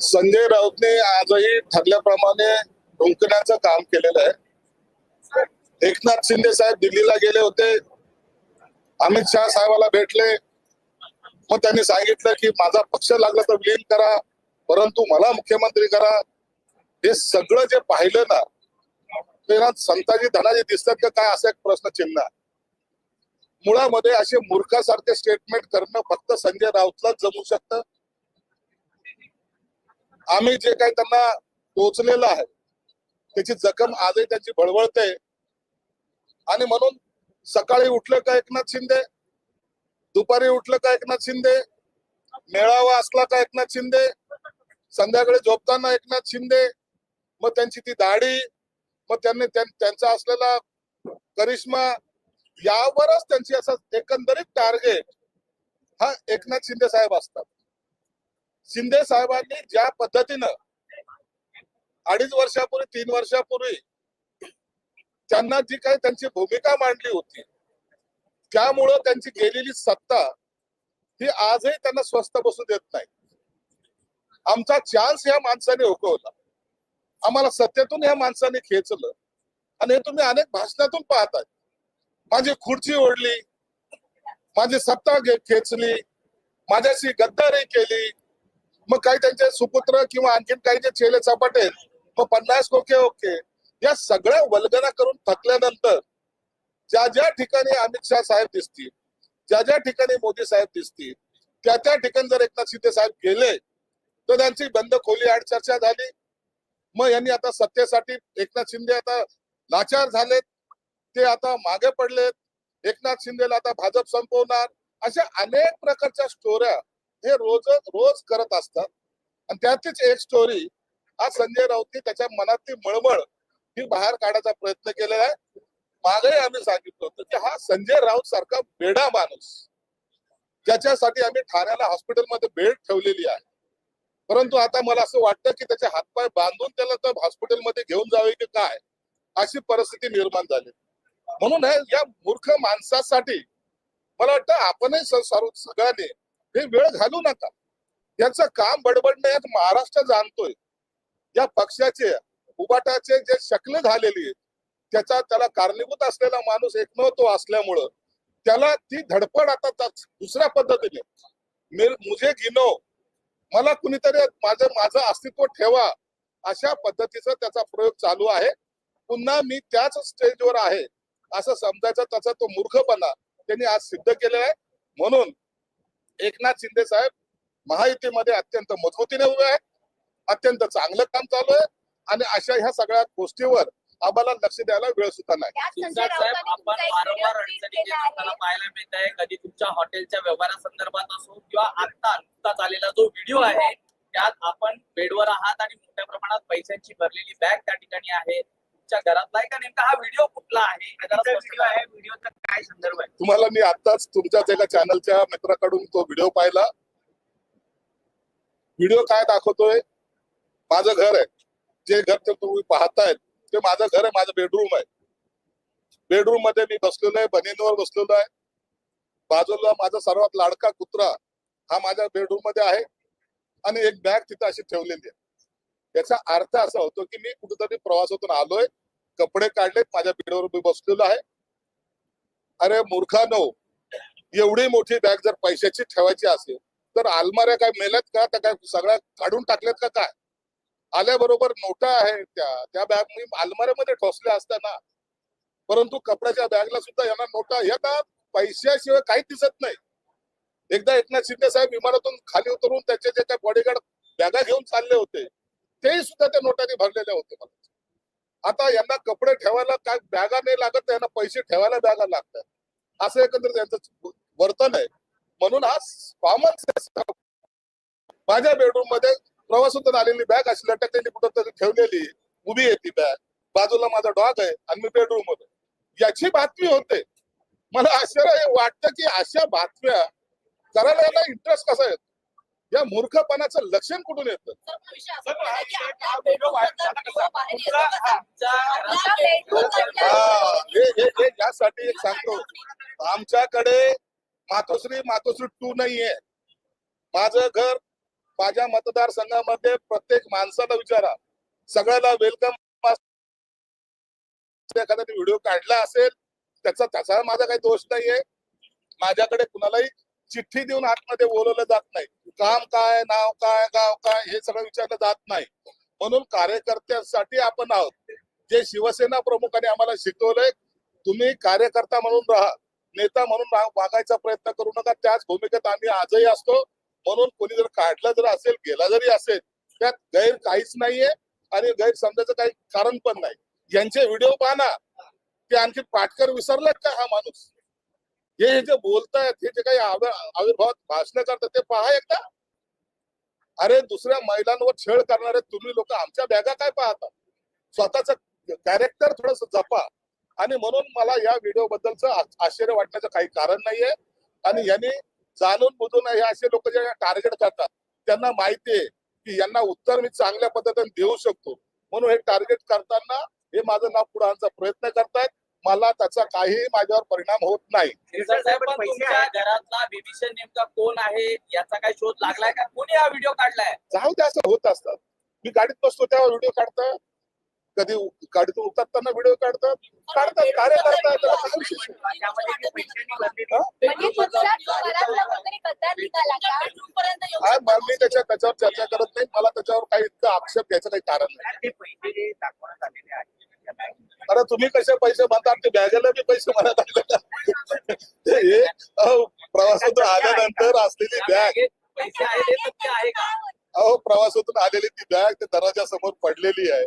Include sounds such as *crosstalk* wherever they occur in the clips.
संजय राऊतने आजही ठरल्याप्रमाणे डोंकण्याचं काम केलेलं आहे. एकनाथ शिंदे साहेब दिल्लीला गेले होते. अमित शहा साहेबाला भेटले. मग त्यांनी सांगितलं की माझा पक्ष लागला तर विलीन करा. परंतु मला मुख्यमंत्री करा. हे सगळं जे पाहिलं ना ते संताजी धनाजी दिसतात का काय असा एक प्रश्न चिन्ह आहे. मुळामध्ये असे मूर्खासारखे स्टेटमेंट करणं फक्त संजय राऊतलाच जमू शकतं. आम्ही जे काही त्यांना टोचलेलं आहे त्याची जखम आजही त्यांची भळवळते. आणि म्हणून सकाळी उठलं का एकनाथ शिंदे? दुपारी उठलं का एकनाथ शिंदे? मेळावा असला का एकनाथ शिंदे? संध्याकाळी झोपताना एकनाथ शिंदे? मग त्यांची ती दाढी? मग त्यांनी त्यांचा असलेला करिश्मा यावरच त्यांची असं एकंदरीत टार्गेट हा एकनाथ शिंदे साहेब असतात. शिंदे साहेबांनी ज्या पद्धतीनं अडीच वर्षापूर्वी तीन वर्षापूर्वी त्यांना जी काही त्यांची भूमिका मांडली होती त्यामुळं त्यांची गेलेली सत्ता ही आजही त्यांना स्वस्त बसू देत नाही. आमचा चान्स या माणसाने हुकवला आम्हाला सत्तेतून या माणसाने खेचलं. आणि हे तुम्ही अनेक भाषणातून पाहताय. माझी खुर्ची ओढली. माझी सत्ता खेचली. माझ्याशी गद्दारी केली. मग काही त्यांचे सुपुत्र किंवा आणखीन काही जे चेले चपाटे आहेत, मग पन्नास ओके ओके. या सगळ्या वल्गना करून थकल्यानंतर ज्या ज्या ठिकाणी अमित शहा साहेब दिसतील ज्या ज्या ठिकाणी मोदी साहेब दिसतील त्या त्या ठिकाणी जर एकनाथ शिंदे साहेब गेले तर त्यांची बंद खोली आड चर्चा झाली. मग यांनी आता सत्तेसाठी एकनाथ शिंदे आता लाचार झालेत ते आता मागे पडलेत. एकनाथ शिंदेला आता भाजप संपवणार. अशा अनेक प्रकारच्या स्टोऱ्या हे रोज रोज करत असतात. आणि त्यातलीच एक स्टोरी आज संजय राऊतनी त्याच्या मनातली मळमळ ही बाहेर काढायचा प्रयत्न केलेला आहे. मागही आम्ही सांगितलं होतं की हा संजय राऊत सारखा बेडा माणूस. ज्याच्यासाठी आम्ही ठाण्याला हॉस्पिटलमध्ये बेड ठेवलेली आहे. परंतु आता मला असं वाटतं की त्याचे हातपाय बांधून त्याला तर हॉस्पिटलमध्ये घेऊन जावे की काय? अशी परिस्थिती निर्माण झाली. म्हणून या मूर्ख माणसासाठी मला वाटतं आपणही सगळ्यांनी हे वेळ घालू नका. याचं काम बडबडणं यात महाराष्ट्र जाणतोय. या पक्षाचे उबाटाचे जे शकले झालेली आहेत त्याचा त्याला कारणीभूत असलेला माणूस एकमत्व असल्यामुळं त्याला ती धडपड आता त्या- दुसऱ्या पद्धतीने. मुझे गिनो मला कुणीतरी माझं माझं अस्तित्व ठेवा अशा पद्धतीचा त्याचा प्रयोग चालू आहे. पुन्हा मी त्याच स्टेजवर आहे असं समजायचा त्याचा तो मूर्खपणा त्यांनी आज सिद्ध केलेला आहे. म्हणून एकनाथ शिंदे साहेब महायुतीमध्ये अत्यंत मजबूतीने उभे आहेत अत्यंत चांगलं काम चालू आहे आणि अशा ह्या सगळ्या गोष्टीवर आम्हाला लक्ष द्यायला वेळ सुद्धा नाही. साहेब आपण वारंवार अडचणी असताना. पाहायला मिळत आहे कधी तुमच्या हॉटेलच्या व्यवहारासंदर्भात असो किंवा आता नुकताच आलेला जो व्हिडिओ आहे त्यात आपण बेडवर आहात आणि मोठ्या प्रमाणात पैशांची भरलेली बॅग त्या ठिकाणी आहे. तुमच्या घरातला आहे का नेमका हा व्हिडिओ कुठला आहे? व्हिडिओचा काय संदर्भ आहे? तुम्हाला मी आताच तुमच्याच एका चॅनलच्या मित्राकडून तो व्हिडिओ पाहिला. व्हिडिओ काय दाखवतोय? माझं घर आहे. जे घर ते तुम्ही पाहतायत ते माझं घर आहे माझं बेडरूम आहे. बेडरूममध्ये मी बसलेलो आहे बनींवर बसलेलो आहे. बाजूला माझा सर्वात लाडका कुत्रा हा माझ्या बेडरूममध्ये आहे आणि एक बॅग तिथं अशी ठेवलेली आहे. याचा अर्थ असा होतो की मी कुठेतरी प्रवासातून आलोय कपडे काढलेत माझ्या बेडवर मी बसलेलो आहे. अरे मूर्खानो एवढी मोठी बॅग जर पैशाची ठेवायची असेल तर आलमाऱ्या काय मेल्यात का? त्या काय सगळ्या काढून टाकल्यात का काय? आल्याबरोबर नोटा आहेत त्या. त्या बॅग मी अलमाऱ्यामध्ये ठोसल्या असताना. परंतु कपड्याच्या बॅगला सुद्धा यांना नोटा येतात पैशाशिवाय काहीच दिसत नाही. एकदा एकनाथ शिंदे साहेब विमानातून खाली उतरून त्याचे जे काही बॉडीगार्ड बॅगा घेऊन चालले होते तेही सुद्धा त्या नोटाने भरलेले होते मला. आता यांना कपडे ठेवायला काय बॅगा नाही लागत यांना पैसे ठेवायला बॅगा लागतात. असं एकंदरीत त्यांचं वर्तन आहे. म्हणून हा कॉमन सेन्स माझ्या बेडरूममध्ये प्रवासातून आलेली बॅग अशी लटकलेली कुठंतरी ठेवलेली उभी आहे ती बॅग बाजूला माझा डॉग आहे आणि मी बेडरूममध्ये. याची बातमी होते. मला आश्चर्य वाटतं की अशा बातम्या करायला याला इंटरेस्ट कसा येतो? या मूर्खपणाचं लक्षण कुठून येतं? हे हे यासाठी एक सांगतो. आमच्याकडे मातोश्री मातोश्री टू नाहीये. माझं घर माझ्या मतदारसंघामध्ये प्रत्येक माणसाला विचारा. सगळ्याला वेलकम एखादा व्हिडिओ काढला असेल त्याचा त्याचा माझा काही दोष नाहीये. माझ्याकडे कुणालाही चिठ्ठी देऊन आतमध्ये बोलवलं जात नाही. काम काय नाव काय गाव काय हे सगळं विचारलं जात नाही. म्हणून कार्यकर्त्यांसाठी आपण आहोत. जे शिवसेना प्रमुखांनी आम्हाला शिकवलंय तुम्ही कार्यकर्ता म्हणून राहा. नेता म्हणून वागायचा प्रयत्न करू नका. त्याच भूमिकेत आम्ही आजही असतो. म्हणून कोणी जर काढलं जर असेल गेला जरी असेल त्यात गैर काहीच नाहीये आणि गैर समजायचं काही कारण पण नाही. यांचे व्हिडिओ पाहना ते आणखी पाटकर विसरलात का हा माणूस? हे हे जे बोलतायत हे जे काही आविर्भावात भाषण करतात ते पहा एकदा. अरे दुसऱ्या महिलांवर छेड करणारे तुम्ही लोक आमच्या बॅगा काय पाहता? स्वतःच कॅरेक्टर थोडस जपा. आणि म्हणून मला या व्हिडिओ बद्दलच आश्चर्य वाटण्याचं काही कारण नाहीये. आणि यांनी जाणून बुजून हे असे लोक जे टार्गेट करतात त्यांना माहितीये की यांना उत्तर मी चांगल्या पद्धतीने देऊ शकतो. म्हणून हे टार्गेट करताना हे माझं नाव पुढे प्रयत्न करतायत. मला त्याचा काहीही माझ्यावर परिणाम होत नाही. शिरसाट साहेब, पण तुमच्या घरातला बेबीशन नेमका कोण आहे? याचा काही शोध लागलाय का? कोणी हा व्हिडिओ काढलाय? जाऊ दे असं होत असतात मी गाडीत बसतो तेव्हा व्हिडिओ काढतात कधी गाडीतून उतरताना व्हिडिओ काढतात काढतात कार्य करतात हा? म्हणजे हा, मी त्याच्या त्याच्यावर चर्चा करत नाही. मला त्याच्यावर काही इतका आक्षेप घ्यायचं काही कारण नाही. अरे तुम्ही कसे पैसे म्हणतात ते बॅगेला बी पैसे म्हणत हे प्रवासातून आल्यानंतर असलेली बॅग. हे अहो प्रवासातून आलेली ती बॅग ते दरवाजा समोर पडलेली आहे.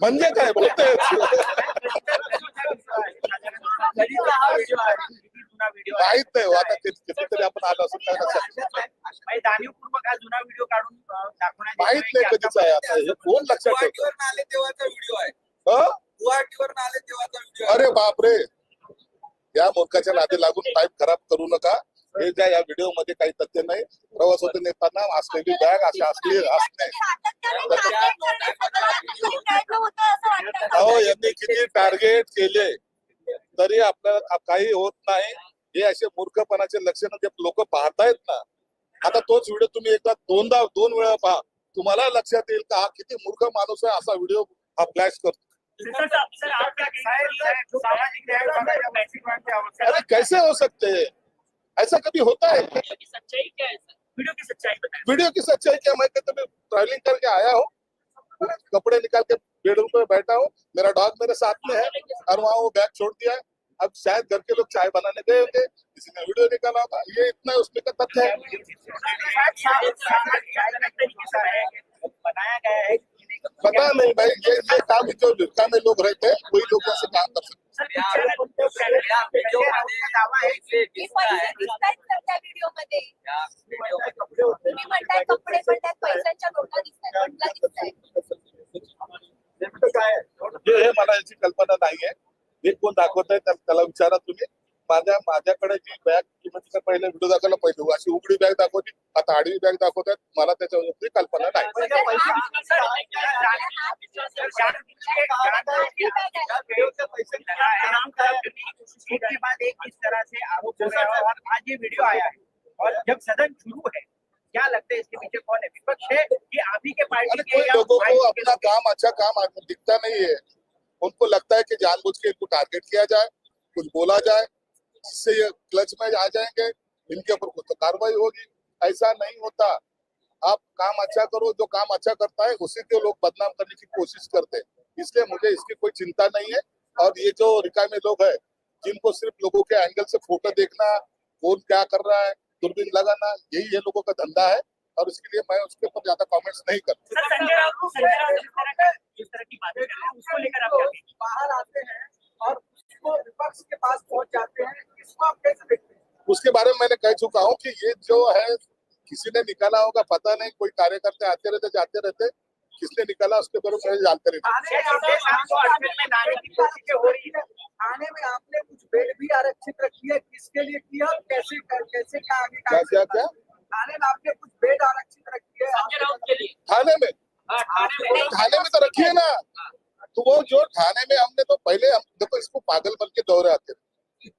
म्हणजे काय? हा *laughs* माहीत नाही हो, आता किती- कितीतरी आपण आलो असं काय लक्षात जाणीवपूर्वक हा जुना व्हिडिओ काढून माहीत नाही कधीच आहे आता. हे कोण लक्षात ठेवतं? आले तेव्हाचा व्हिडिओ आहे. हं? आले तेव्हाचा व्हिडिओ अरे बापरे. या मूर्खाच्या नादी लागून टाईप खराब करू नका. हे ज्या या व्हिडिओमध्ये काही तथ्य नाही प्रवास होते नेताना असलेली बॅग अशी असली? अहो यांनी किती टार्गेट केले तरी आपल्याला काही होत नाही. हे असे मूर्खपणाचे लक्षण जे लोक पाहतायत ना आता तोच व्हिडिओ तुम्ही एकदा दोनदा दोन वेळा पहा. तुम्हाला लक्षात येईल का हा किती मूर्ख माणूस आहे असा व्हिडिओ हा फ्लॅश करतो. अरे कैसे हो सकते ऐसा कभी होता है? सच्चाई क्या है वीडियो की सच्चाई बताएँ। वीडियो की सच्चाई क्या मैं कहता ट्रैवलिंग करके आया हूँ कपड़े निकाल के बेडरूम पे बैठा हूँ मेरा डॉग मेरे साथ में है और वहाँ वो बैग छोड़ दिया है। अब शायद घर के लोग चाय बनाने गए होंगे किसी ने वीडियो निकाला होगा। ये इतना उसमें का तथ्य है? पता नहीं भाई ये ये काम जो जिरका में लोग रहते हैं वही लोग ऐसे काम कर सकते व्हिडिओमध्ये तुम्ही म्हणताय कपडे पण त्यात पैशांच्या नोटा दिसतात नोटला दिसतायत हे हे मला याची कल्पना नाहीये. हे कोण दाखवत आहे त्याला विचारा तुम्ही. माझ्या माझ्याकडे जी बॅग किंवा पहिले व्हिडिओ दाखवला पहिले अशी उघडी बॅग दाखवली आता आडवी बॅग दाखवतात मला त्याच्यावर कल्पना नाही हो हैं और है जब सदन शुरू है क्या लगता है इसके पीछे कौन है विपक्ष है कि आप ही के पार्टी के लोगों को अपना काम अच्छा काम दिखता नहीं है उनको लगता है कि जानबूझ के इनको टारगेट किया जाए कुछ बोला जाए जिससे ये क्लच में आ जाएँगे इनके ऊपर कुछ तो कार्रवाई होगी। ऐसा नहीं होता। आप काम अच्छा करो जो काम अच्छा करता है उसी को लोग बदनाम करने की कोशिश करते हैं। इसलिए मुझे इसकी कोई चिंता नहीं है। और ये जो रिकामे लोग हैं जिनको सिर्फ़ लोगों के एंगल से फ़ोटो देखना कौन क्या कर रहा है दूरबीन लगाना यही ये लोगों का धंधा है। और इसके लिए मैं उसके ऊपर ज़्यादा कमेंट्स नहीं करता। जिस तरह जिस तरह की बातें कर रहे हैं उसको लेकर आप बाहर आते हैं और उसको विपक्ष के पास पहुँच जाते हैं इसको आप कैसे देखते हैं? उसके बारे में मैंने कह चुका हूँ कि ये जो है किसी ने निकाला होगा पता नहीं कोई कार्यकर्ता आते रहते जाते रहते किसने निकाला उसके बारे में जानकारी नहीं। थाने में तो हो है? आपने कुछ बेड भी आरक्षित रखी है किसके लिए किया और कैसे कैसे क्या आगे क्या क्या क्या? थाने में आपने कुछ बेड आरक्षित रखी है लिए। थाने में। हाँ, में। थाने में तो रखिए ना। तो वो जो थाने में हमने तो पहले, हम देखो इसको पागल बन के दौरे आते थे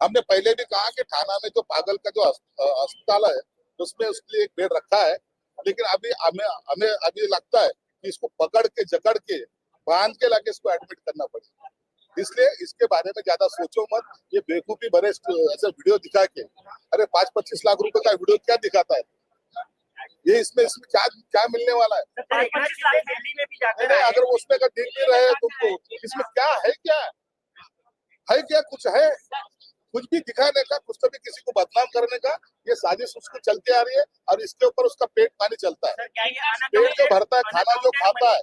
हमने पहले भी कहा कि थाना में जो पागल का जो अस्पताल है, उसमें उसके लिए एक बेड रखा है, लेकिन अभी हमें हमें अभी लगता है कि इसको पकड़ के, जकड़ के, बाँध के लाके इसको एडमिट करना पड़ेगा। इसलिए इसके बारे में ज़्यादा सोचो मत। ये बेवकूफ़ी भरे, ऐसे वीडियो दिखा के, अरे पाँच पच्चीस लाख रुपए का वीडियो क्या दिखाता है? ये इसमें इसमें क्या क्या मिलने वाला है? नहीं नहीं अगर वो उसमें का दिख भी रहे तुमको इसमें क्या है क्या? है क्या कुछ है? कुछ भी दिखाने का कुछ तो भी किसी को बदनाम करने का ये साजिश उसको चलती आ रही है और इसके ऊपर उसका पेट पानी चलता है। पेट जो भरता है खाना जो खाता है।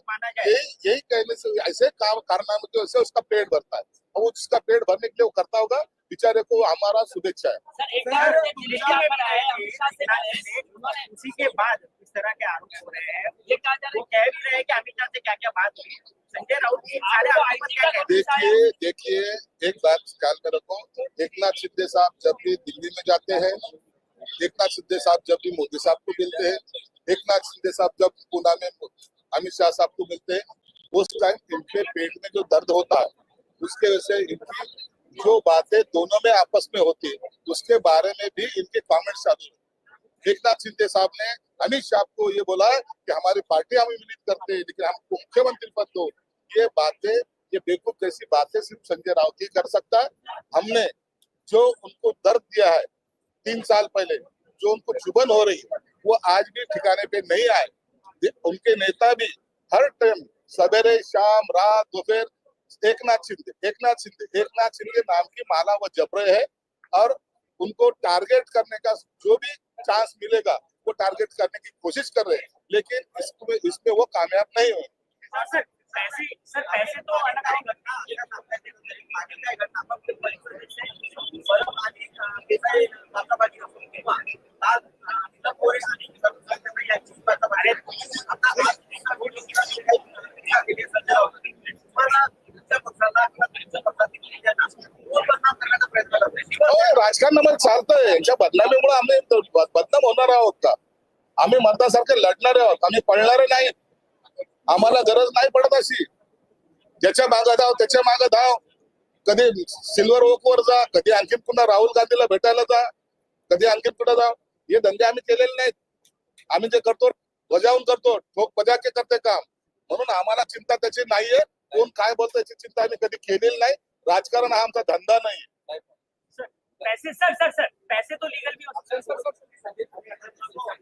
यही यही कहने से ऐसे काम कारनामे की वजह से उसका पेट भरता है। और वो जिसका पेट भरने के लिए वो करता होगा बेचारे को हमारा शुभेच्छा है। सर एक बार से दिल्ली आए अमित शाह से आए उन्होंने उसी के बाद इस तरह के आरोप हो रहे हैं। ये कहा जा रहा वो कह भी रहे हैं कि अमित शाह से क्या क्या बात हुई। संजय राउत की सारे देखिए देखिए एक बात ख्याल में रखो एक नाथ शिंदे साहब जब भी दिल्ली में जाते हैं एक नाथ शिंदे साहब जब भी मोदी साहब को मिलते हैं एक नाथ शिंदे साहब जब पूना में अमित शाह साहब को मिलते हैं उस टाइम इनके पेट में जो दर्द होता है उसके वजह से इनकी जो बातें दोनों में आपस में होती है, उसके बारे में भी इनके कमेंट्स चालू है। एकनाथ शिंदे साहब ने, अमित शाह को ये बोला कि हमारी पार्टी हमें विनीत करते हैं, लेकिन हमको मुख्यमंत्री पद दो ये बातें, ये बेवकूफ़ जैसी बातें सिर्फ़ संजय राउत ही कर सकता है। हमने जो उनको दर्द दिया है, तीन साल पहले, जो उनको चुभन हो रही, वो आज भी ठिकाने पे नहीं आए। उनके नेता भी हर टाइम सवेरे, शाम, रात, दोपहर एकनाथ शिंदे एकनाथ शिंदे एकनाथ शिंदे नाम की माला वो जप रहे हैं और उनको टारगेट करने का जो भी चांस मिलेगा, वो टारगेट करने की कोशिश कर रहे हैं, लेकिन इसमें इसमें वो कामयाब नहीं हुए। पैसे, सर, पैसे तो अलग अलग घटना राजकारण आम्हाला चालतंय. यांच्या बदनामीमुळे आम्ही बदनाम होणार आहोत का? आम्ही मतदारसारखे लढणारे आहोत. आम्ही पळणारे नाही. आम्हाला गरज नाही पडत अशी. ज्याच्या मागं धाव त्याच्या मागं धाव. कधी सिल्वर ओक वर जा कधी आणखी पुन्हा राहुल गांधीला भेटायला जा कधी आणखी कुठं जा. हे धंदे आम्ही केलेले नाहीत. आम्ही जे करतो बजावून करतो ठोक बजाके करते काम. म्हणून आम्हाला चिंता त्याची नाहीये. कोण काय बोलतो याची चिंता आम्ही कधी केलेली नाही. राजकारण हा आमचा धंदा नाही. पैसे सर सर सर पैसे तो लीगल भी हो सकते हैं।